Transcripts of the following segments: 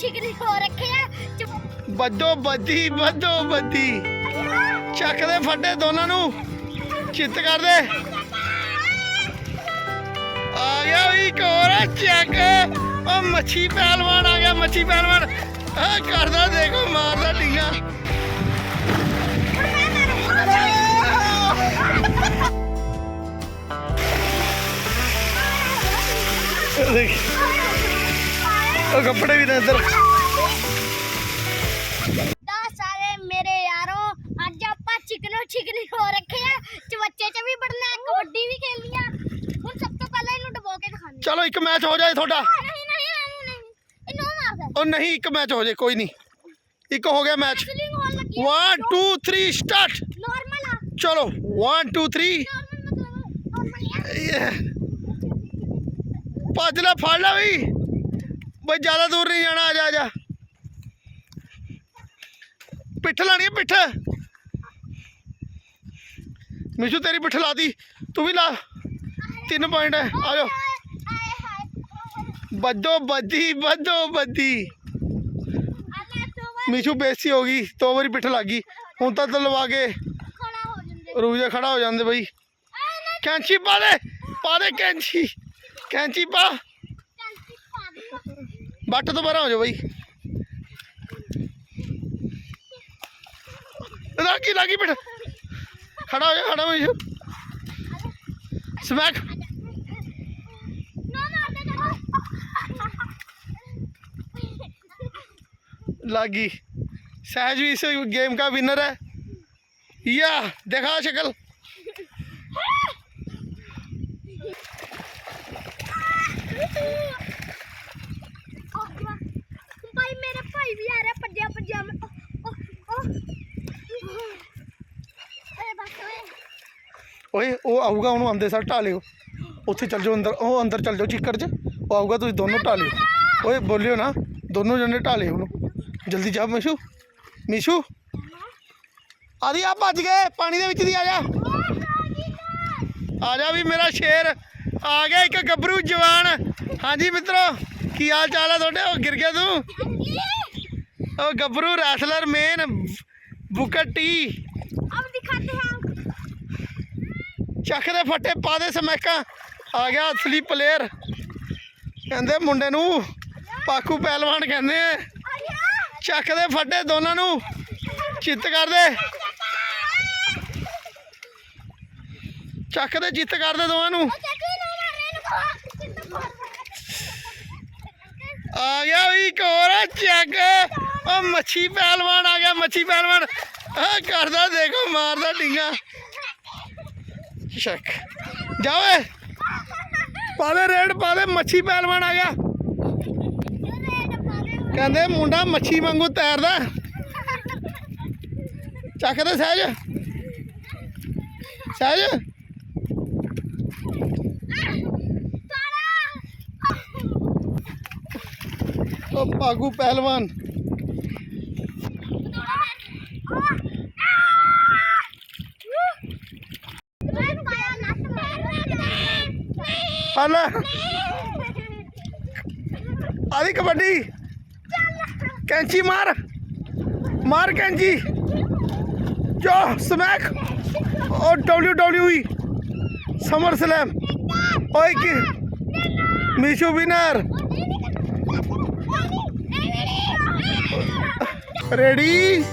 ਚਿਕਨੀ ਹੋ ਰੱਖੇ ਆ ਚੁੱਪ। ਬੱਦੋ ਬੱਦੀ ਬੱਦੋ ਬੱਦੀ ਚੱਕ ਦੇ ਫੱਟੇ ਦੋਨਾਂ ਨੂੰ। ਚਿੱਤ ਕਰ ਦੇ। ਆ ਗਿਆ ਵੀ ਆ, ਚੱਕ। ਉਹ ਮੱਛੀ ਪਹਿਲਵਾਨ ਆ ਗਿਆ ਮੱਛੀ ਪਹਿਲਵਾਨ। ਆ ਕਰਦਾ ਦੇਖੋ ਮਾਰਦਾ ਢੀਆਂ। ਦੇਖ, ਉਹ ਕੱਪੜੇ ਵੀ ਨੇ ਇੱਧਰ ਦਾ ਸਾਰੇ ਮੇਰੇ ਯਾਰੋ ਅੱਜ ਆਪਾਂ ਚਿਕਨੋ ਚਿਕਨੀ ਹੋ ਰੱਖੇ ਆ ਚਵੱਚੇ ਚ ਵੀ ਬੜਨਾ ਕਬੱਡੀ ਵੀ ਖੇਲਣੀ ਆ ਹੁਣ ਸਭ ਤੋਂ ਪਹਿਲਾਂ ਇਹਨੂੰ ਡਬੋ ਕੇ ਦਿਖਾਣੀ ਚਲੋ ਇੱਕ ਮੈਚ ਹੋ ਜਾਏ ਤੁਹਾਡਾ ਨਹੀਂ ਨਹੀਂ ਨਹੀਂ ਨਹੀਂ ਇਹਨੂੰ ਮਾਰਦਾ ਉਹ ਨਹੀਂ ਇੱਕ ਮੈਚ ਹੋ ਜਾਏ ਕੋਈ ਨਹੀਂ ਇੱਕ ਹੋ ਗਿਆ ਮੈਚ ਸਲਿੰਗ ਹੋਣ ਲੱਗੀ 1 2 3 ਸਟਾਰਟ ਨਾਰਮਲ ਆ ਚਲੋ 1 2 3 ਨਾਰਮਲ ਮਤਲਬ ਨਾਰਮਲ ਆ ਭੱਜ ਲੈ ਫੜ ਲੈ ਬਈ ਬਈ ਜ਼ਿਆਦਾ ਦੂਰ ਨਹੀਂ ਜਾਣਾ, ਆ ਜਾ ਆ ਜਾ। ਪਿੱਠ ਲਾਣੀ ਹੈ ਪਿੱਠ। ਮਿਸ਼ੂ, ਤੇਰੀ ਪਿੱਠ ਲਾਦੀ ਤੂੰ ਵੀ ਲਾ। ਤਿੰਨ ਪੁਆਇੰਟ ਹੈ। ਆ ਜਾਓ। ਆਏ ਬੱਦੋ ਬੱਦੀ ਬੱਦੋ ਬੱਦੀ ਮਿਸ਼ੂ ਬੇਸੀ ਹੋ ਗਈ। ਦੋ ਵਾਰੀ ਪਿੱਠ ਲੱਗ ਗਈ। ਹੁਣ ਤਾਂ ਲਵਾ ਕੇ ਰੂਜਾ ਖੜਾ ਹੋ ਜਾਂਦੇ ਬਈ। ਕੈਂਚੀ ਪਾ ਦੇ ਪਾ ਦੇ ਕੈਂਚੀ। ਕੈਂਚੀ ਪਾ। ਬੱਟ ਤੋਂ ਬਾਹਰ ਹੋ ਜਾ ਬਈ ਲਾਗੀ ਲਾਗੀ ਬਿਟ ਖੜਾ ਹੋ ਜਾ ਖੜਾ ਹੋ ਜਾ ਸਮੈਕ ਨਾ ਮਾਰ ਦੇ ਕਰੋ लागी सहज भी इस गेम का विनर है या देखा शक्ल ਭਾਈ, ਮੇਰੇ ਭਾਈ ਵੀ ਆ ਰਿਹਾ ਭੱਜਿਆ ਭੱਜਿਆ। ਉਹ ਓਏ ਉਹ ਆਊਗਾ, ਉਹਨੂੰ ਆਂਦੇ ਸਾਰ ਢਾ ਲਿਓ। ਉੱਥੇ ਚੱਲ ਜਾਓ ਅੰਦਰ, ਉਹ ਅੰਦਰ ਚੱਲ ਜਾਓ ਚਿੱਕੜ 'ਚ। ਉਹ ਆਊਗਾ, ਤੁਸੀਂ ਦੋਨੋਂ ਢਾ ਲਿਓ। ਓਏ, ਬੋਲਿਓ ਨਾ, ਦੋਨੋਂ ਜਣੇ ਢਾ ਲਿਓ ਉਹਨੂੰ। ਜਲਦੀ ਜਾ, ਮਿਸ਼ੂ। ਮਿਸ਼ੂ। ਆਦੀ, ਆ ਭੱਜ ਗਏ। ਪਾਣੀ ਦੇ ਵਿੱਚ ਦੀ, ਆ ਜਾ। ਆ ਜਾ ਵੀ ਮੇਰਾ ਸ਼ੇਰ। ਆ ਗਿਆ ਇੱਕ ਗੱਭਰੂ ਜਵਾਨ। ਹਾਂਜੀ, ਮਿੱਤਰੋ। ਕੀ ਹਾਲ ਚਾਲ ਹੈ ਤੁਹਾਡੇ ਉਹ ਗਿਰ ਗਿਆ ਤੂੰ ਉਹ ਗੱਭਰੂ ਰੈਸਲਰ ਮੇਨ ਬੁਕਰ ਟੀ अब दिखाते हैं हम ਚੱਕ ਦੇ ਫੱਟੇ ਪਾ ਦੇ ਸਮੈਕਾਂ ਆ ਗਿਆ ਅਸਲੀ ਪਲੇਅਰ ਕਹਿੰਦੇ ਮੁੰਡੇ ਨੂੰ ਪਾਕੂ ਪਹਿਲਵਾਨ ਕਹਿੰਦੇ ਆ ਚੱਕ ਦੇ ਫੱਟੇ ਦੋਨਾਂ ਨੂੰ ਚਿੱਤ ਕਰ ਦੇ ਚੱਕ ਦੇ ਚਿੱਤ ਕਰ ਦੇ ਦੋਵਾਂ ਨੂੰ ਆ ਗਿਆ ਵੀ ਇੱਕ ਚੱਕ। ਉਹ ਮੱਛੀ ਪਹਿਲਵਾਨ ਆ ਗਿਆ, ਮੱਛੀ ਪਹਿਲਵਾਨ। ਆ ਕਰਦਾ, ਦੇਖੋ, ਮਾਰਦਾ ਢੀਆਂ ਸ਼ੱਕ। ਜਾ ਓਏ ਪਾ ਦੇ ਰੇਡ, ਪਾ ਦੇ, ਮੱਛੀ ਪਹਿਲਵਾਨ ਆ ਗਿਆ। ਕਹਿੰਦੇ ਮੁੰਡਾ ਮੱਛੀ ਵਾਂਗੂ ਤੈਰਦਾ। ਚੱਕ ਦੇ, ਸਹਿਜ। ਸਹਿਜ। ਉਹ ਪਾਗੂ ਪਹਿਲਵਾਨ। ਹਲ ਆਦੀ ਕਬੱਡੀ। ਕੈਂਚੀ ਮਾਰ। ਮਾਰ ਕੈਂਚੀ। ਜੋ, ਸਮੈਕ। ਉਹ W W E. Summer slam. ਓਏ ਕੀ? ਮੀਸ਼ੂ ਵਿਨਰ। ਰੈਡੀ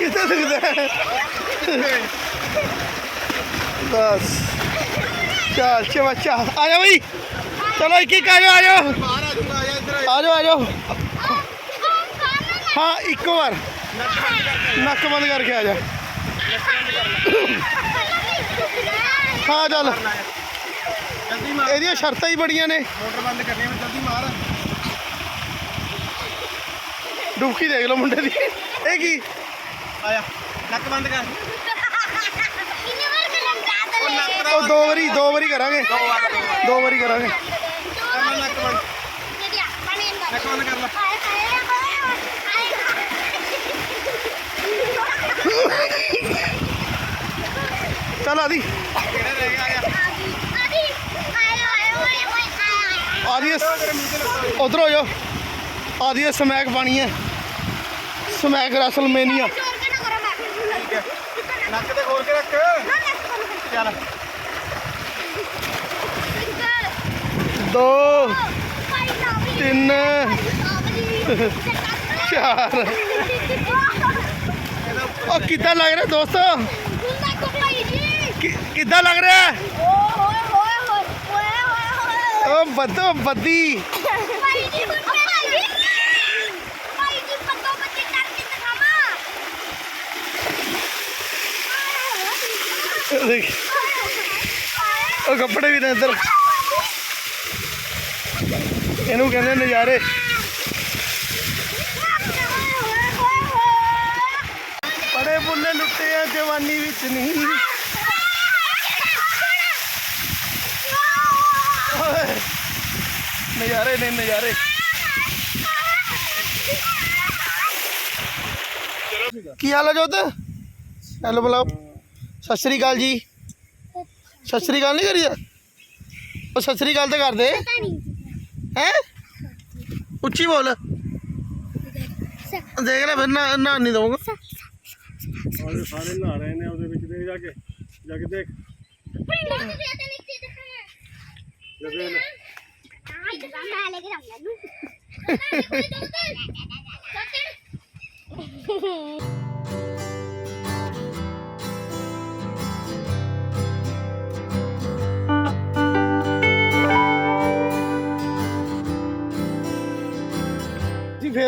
ਦਿਖਦਾ ਹੈ। ਬਸ। ਚੱਲ ਚਵੱਚਾ ਆ ਜਾ ਬਈ। ਚਲੋ, ਇੱਕ ਇੱਕ ਆ ਜਾਓ ਆ ਜਾਓ। ਆ ਜਾਊਗਾ ਆ ਜਾ ਜਾਓ, ਆ ਜਾਓ। ਹਾਂ, ਇੱਕ ਵਾਰ। ਨੱਕ ਬੰਦ ਕਰਕੇ ਆ ਜਾ। ਹਾਂ, ਚੱਲ। ਜਲਦੀ ਮਾਰ ਇਹਦੀਆਂ ਸ਼ਰਤਾਂ ਹੀ ਬੜੀਆਂ ਨੇ। ਮੋਟਰ ਬੰਦ ਕਰਨੀ ਹੈ ਜਲਦੀ ਮਾਰ ਡੁਬਕੀ ਦੇਖ ਲਓ ਮੁੰਡੇ ਦੀ। ਇਹ ਕੀ? ਆਇਆ। ਨੱਕ ਬੰਦ ਕਰ। ਉਹ ਨੱਕ ਦਾ ਉਹ ਦੋ ਵਾਰੀ ਦੋ ਵਾਰੀ ਕਰਾਂਗੇ। ਦੋ ਵਾਰ ਦੋ ਵਾਰ ਦੋ ਵਾਰੀ ਕਰਾਂਗੇ। ਕਰ ਲੈ ਨੱਕ ਬੰਦ ਨੱਕ ਬੰਦ ਕਰ ਲੈ। ਚੱਲ ਆਦੀ। ਕਿਹੜਾ ਰਹਿ ਗਿਆ? ਆਇਆ ਆਦੀ। ਉਧਰ ਹੋ ਜਾਓ ਆਦੀ ਸਮੈਕ ਪਾਣੀ ਹੈ। Smack WrestleMania. ਠੀਕ ਹੈ ਨੱਕ ਤੇ ਖੋਲ ਕੇ ਰੱਖ। ਚੱਲ। ਦੋ ਤਿੰਨ। ਚਾਰ। ਉਹ ਕਿੱਦਾਂ ਲੱਗ ਰਿਹਾ ਦੋਸਤੋ? ਕਿੱਦਾਂ ਲੱਗ ਰਿਹਾ? ਉਹ ਬੱਦੋ ਬੱਦੀ ਦੇਖ। ਉਹ ਕੱਪੜੇ ਵੀ ਨੇ ਇੱਧਰ। ਇਹਨੂੰ ਕਹਿੰਦੇ ਨਜ਼ਾਰੇ। ਬੜੇ ਬੁੱਲੇ ਲੁੱਟੇ ਆ, ਜਵਾਨੀ ਵਿੱਚ ਨਹੀਂ। ਨਜ਼ਾਰੇ ਨੇ, ਨਜ਼ਾਰੇ। ਕੀ ਹਾਲ ਹੈ ਜੋਤ? ਹੈਲੋ, ਬੁਲਾਓ। ਸਤਿ ਸ੍ਰੀ ਅਕਾਲ ਜੀ। ਸਤਿ ਸ੍ਰੀ ਅਕਾਲ ਨਹੀਂ ਕਰੀਦਾ? ਉਹ ਸਤਿ ਸ੍ਰੀ ਅਕਾਲ ਤੇ ਕਰਦੇ। ਹੈ? ਉੱਚੀ ਬੋਲ। ਦੇਖ ਲੈ ਫਿਰ ਨਾ ਨਾ ਨਹੀਂ ਦਊਂਗਾ। ਸਾਰੇ ਸਾਰੇ ਨਹਾ ਰਹੇ ਨੇ ਉਹਦੇ ਵਿੱਚ ਦੇਖ ਜਾ ਕੇ ਜਾ ਕੇ ਦੇਖ। ਜਦੇ ਜੀ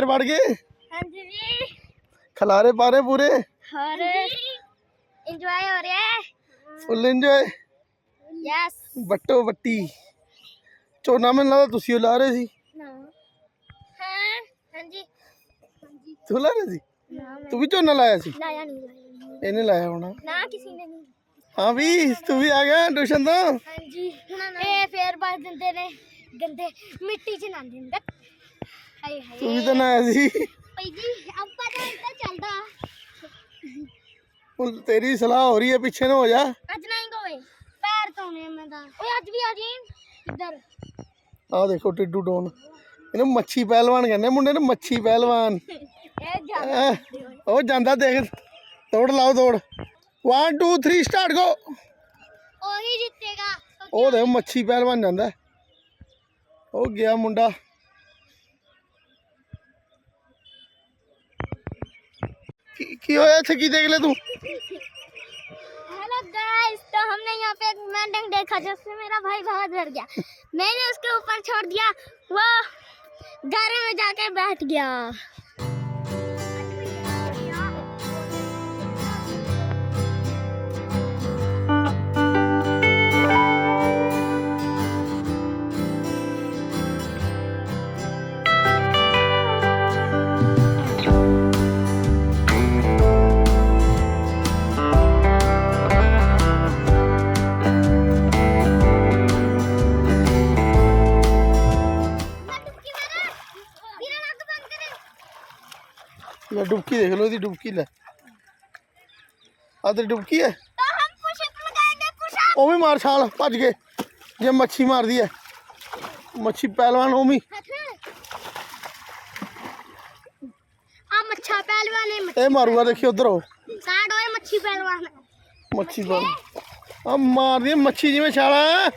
ਅੰਦਰ ਵੜ ਗਏ? ਹਾਂਜੀ ਜੀ। ਖਲਾਰੇ ਪਾਰੇ ਪੂਰੇ? ਹੋਰ? ਇੰਜੋਏ ਹੋ ਰਿਹਾ ਹੈ? ਫੁੱਲ ਇੰਜੋਏ ਯੈਸ ਵੱਟੋ ਵੱਟੀ। ਝੋਨਾ ਮੈਨੂੰ ਲੱਗਦਾ ਤੁਸੀਂ ਉਲਾ ਰਹੇ ਸੀ। ਹਾਂਜੀ। ਤੂੰ ਲਾ ਰਹੇ ਸੀ? ਤੂੰ ਵੀ ਝੋਨਾ ਲਾਇਆ ਸੀ? ਇਹਨੇ ਲਾਇਆ ਹੋਣਾ। ਨਾ ਕਿਸੇ ਨੇ ਨਹੀਂ। ਹਾਂ ਵੀ ਤੂੰ ਵੀ ਆ ਗਿਆ ਟਿਊਸ਼ਨ ਤੋਂ? ਹਾਂਜੀ। ਇਹ ਫੇਰ ਬਸ ਦਿੰਦੇ ਨੇ ਗੰਦੇ ਮਿੱਟੀ ਚ ਨਾ ਦਿੰਦੇ। ਤੂੰ ਵੀ ਤਾਂ ਆਇਆ ਸੀ। ਭਾਈ ਜੀ ਆਪਾਂ ਤਾਂ ਇੱਦਾਂ ਚੱਲਦਾ। ਹੁਣ ਤੇਰੀ ਸਲਾਹ ਹੋ ਰਹੀ ਹੈ ਪਿੱਛੇ ਨੂੰ ਹੋ ਜਾ। ਅੱਜ ਨਹੀਂ ਗੋਏ ਪੈਰ ਧੋਣੇ ਮੈਂ ਤਾਂ। ਓਏ ਅੱਜ ਵੀ ਆ ਜੀ। ਇੱਧਰ। ਆਹ ਦੇਖੋ ਟਿੱਡੂ ਡੋਨ। ਇਹਨੂੰ ਮੱਛੀ ਪਹਿਲਵਾਨ ਕਹਿੰਦੇ ਮੁੰਡੇ ਨੂੰ ਮੱਛੀ ਪਹਿਲਵਾਨ। ਉਹ ਜਾਂਦਾ ਦੇਖ। ਦੌੜ ਲਾਓ ਦੌੜ। 1 2 3 ਸਟਾਰਟ ਗੋ ਉਹੀ ਜਿੱਤੇਗਾ। ਉਹ ਉਹ ਮੱਛੀ ਪਹਿਲਵਾਨ ਜਾਂਦਾ। ਉਹ ਗਿਆ ਮੁੰਡਾ। ਕੀ ਕੀ ਹੋਇਆ ਇੱਥੇ ਕੀ ਦੇਖ ਲੈ ਤੂੰ हेलो गाइस तो हमने यहाँ पे एक मेंढक देखा जिससे मेरा भाई बहुत डर गया मैंने उसके ऊपर छोड़ दिया वो घर में जाके बैठ गया ले डुबकी देख लो डुबकी ले। अदर डुबकी है? ओमी मार छाल भज गए। जो मच्छी मार दी है मच्छी पहलवान ओमी मारूगा देखिए उधर हो मच्छी पहलवान मच्छी पहलवान। मार दी मच्छी जिवें छाला